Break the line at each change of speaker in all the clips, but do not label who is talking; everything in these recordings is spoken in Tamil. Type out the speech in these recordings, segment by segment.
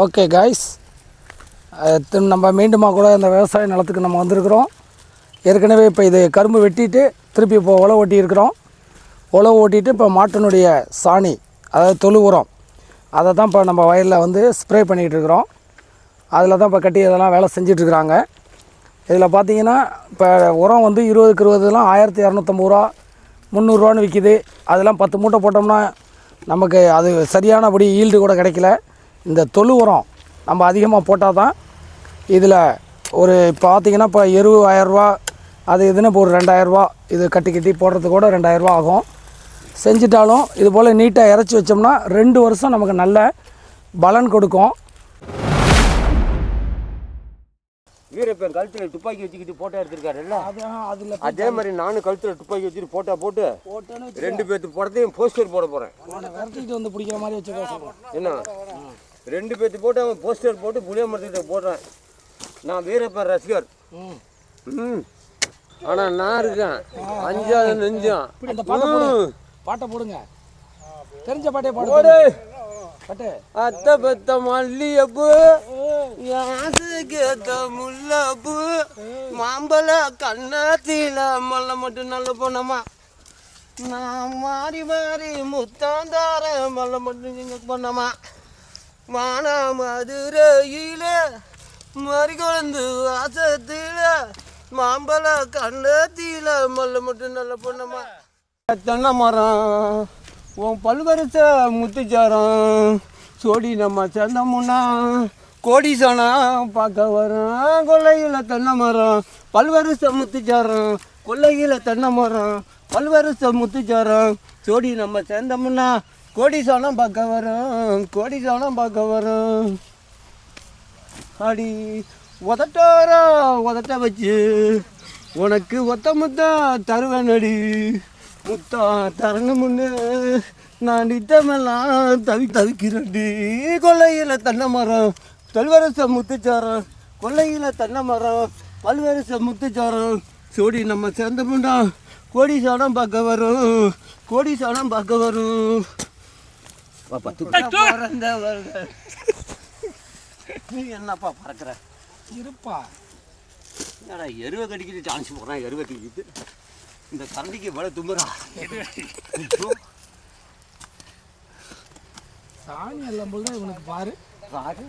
ஓகே காய்ஸ் நம்ம மீண்டுமாக கூட இந்த விவசாய நிலத்துக்கு நம்ம வந்திருக்கிறோம். ஏற்கனவே இப்போ இது கரும்பு வெட்டிட்டு திருப்பி இப்போ உழவு ஓட்டியிருக்கிறோம். உழவு ஓட்டிட்டு இப்போ மாட்டினுடைய சாணி அதாவது தொழு உரம் அதை தான் இப்போ நம்ம வயலில் வந்து ஸ்ப்ரே பண்ணிகிட்டு இருக்கிறோம். அதில் தான் இப்போ கட்டி இதெல்லாம் வேலை செஞ்சிட்ருக்குறாங்க இதில் பார்த்தீங்கன்னா இப்போ உரம் வந்து இருபதுக்கு இருபதுலாம் ஆயிரத்தி இரநூத்தம்பது ரூபா முந்நூறுரூவான்னு விற்கிது அதெல்லாம் பத்து மூட்டை போட்டோம்னா நமக்கு அது சரியானபடி ஈல்டு கூட கிடைக்கல. இந்த தொழு உரம் நம்ம அதிகமாக போட்டால் தான் இதில் ஒரு இப்போ பார்த்தீங்கன்னா இப்போ எரு ஆயரூவா அது இதுன்னு இப்போ ஒரு ரெண்டாயிரரூவா இது கட்டி கட்டி போடுறதுக்கு கூட ரெண்டாயிரரூவா ஆகும். செஞ்சிட்டாலும் இது போல் நீட்டாக இறச்சி வச்சோம்னா ரெண்டு வருஷம் நமக்கு நல்ல பலன் கொடுக்கும்.
வீரப்பன் கழுத்துல துப்பாக்கி வச்சுக்கிட்டு போட்டோ எடுத்திருக்காருல்ல?
அது அதில்
அதே மாதிரி நானும் கழுத்துல துப்பாக்கி வச்சுட்டு போட்டோ போட்டு ரெண்டு பேர்த்து படத்தையும் போஸ்டர் போட
விரட்டிட்டு வந்து பிடிக்கிற மாதிரி வச்சுக்கோ.
என்ன? ரெண்டு பேர்த்து போட்டு அவன் போஸ்டர் போட்டு புளிய மரத்துக்கிட்ட போடுறேன். நான் வீரப்பன் ரசிகர்.
ம்.
ம். ஆனா நான் இருக்கேன். அஞ்சாவது நெஞ்சம்.
பாட்டை போடு. பாட்டை போடுங்க. தெரிஞ்ச பாட்டே பாடு.
அத்தை பெத்த மல்லியப்பூ யாசுக்கேத்த முல்லப்பூ மாம்பழ கண்ணாத்தில மல்ல மட்டும் நல்ல பொண்ணம்மா. நான் மாறி மாறி முத்தாந்தார மல்ல மட்டும் நீங்க பொண்ணம்மா. மானா மதுரையில மறி வாசத்தில மாம்பழ கண்ணத்தில மல்ல மட்டும் நல்ல பொண்ணம்மா. தென்னை மரம் உன் பல்வரிச முத்துச்சாரம் சோடி நம்ம சேர்ந்தோம்னா கோடிசனா பார்க்க வரோம் கொல்லையில் தென்னை மரம் பல்வரிச முத்துச்சாரம் கொல்லையில் தென்னை மரம் பல்வரிச முத்துச்சாரம் சோடி நம்ம கோடி கோடீசனம் பார்க்க வரோம் கோடீசனம் பார்க்க வரும். அடி உதட்டாரா உதட்ட வச்சு. உனக்கு ஒத்த முத்தா தருவேன் அடி முத்தா தரணும்னு நான் நித்தமெல்லாம் தவி தவிக்கிறேன்டி. கொல்லையில் தென்னை மரம் பல்வரச முத்துச்சாரம். கொல்லையில் தென்னை மரம் பல்வரச முத்துச்சாரம். சோடி நம்ம சேர்ந்தமுன்னா கோடி சாணம் பார்க்க வரும் கோடி சாணம் பார்க்க வரும். நீ என்னப்பா பறக்கிற?
இருப்பா.
என்னடா எருவை கடிக்கிட்டு சான்ஸ் போடுறான் எருவை கடிக்கிட்டு இந்த கரண்டிக்கு இவ்வளோ தும்புறா.
சாணி எல்லாம் போது தான் இவனுக்கு பாரு.
பாரு.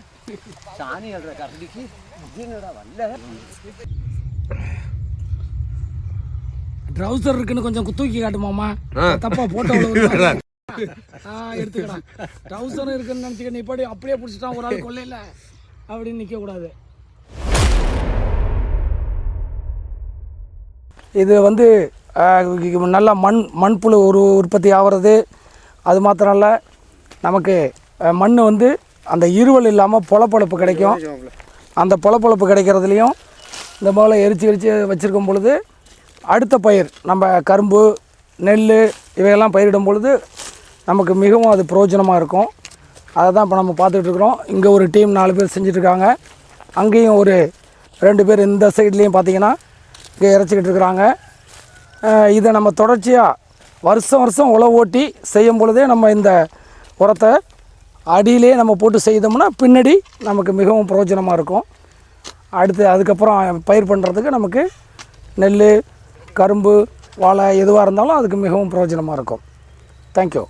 சாணி அல்ற கரண்டிக்கு. என்னடா வரல
ட்ரௌசர் இருக்குன்னு கொஞ்சம் தூக்கி காட்டுமாமா தப்பா போட்டோ எடுத்துக்கடா. ட்ரௌசர் இருக்குன்னு நினச்சிக்க நீ பாடி அப்படியே பிடிச்சிட்டான் ஒரு ஆள் கொள்ளையில் அப்படின்னு நிற்கக்கூடாது இது வந்து நல்லா நல்ல மண் மண்புழு ஒரு உற்பத்தி ஆகிறது. அது மாத்திரம் இல்லை நமக்கு மண் வந்து அந்த இருவல் இல்லாமல் பொலப்பொழப்பு கிடைக்கும். அந்த பொலப்பொழப்பு கிடைக்கிறதுலையும் இந்த போல் எரிச்சு எரிச்சு வச்சுருக்கும் பொழுது அடுத்த பயிர் நம்ம கரும்பு நெல் இவையெல்லாம் பயிரிடும் பொழுது நமக்கு மிகவும் அது பிரயோஜனமாக இருக்கும். அதை தான் இப்போ நம்ம பார்த்துட்ருக்குறோம் இங்கே ஒரு டீம் நாலு பேர் செஞ்சிட்ருக்காங்க. அங்கேயும் ஒரு ரெண்டு பேர் இந்த சைட்லேயும் பார்த்தீங்கன்னா இங்கே இறச்சிக்கிட்டு இருக்கிறாங்க. இதை நம்ம தொடர்ச்சியாக வருஷம் வருஷம் உழவு ஓட்டி செய்யும் பொழுதே நம்ம இந்த உரத்தை அடியிலே நம்ம போட்டு செய்தோம்னா பின்னாடி நமக்கு மிகவும் பிரயோஜனமாக இருக்கும். அடுத்து அதுக்கப்புறம் பயிர் பண்ணுறதுக்கு நமக்கு நெல் கரும்பு வாழை எதுவாக இருந்தாலும் அதுக்கு மிகவும் பிரயோஜனமாக இருக்கும். தேங்க்யூ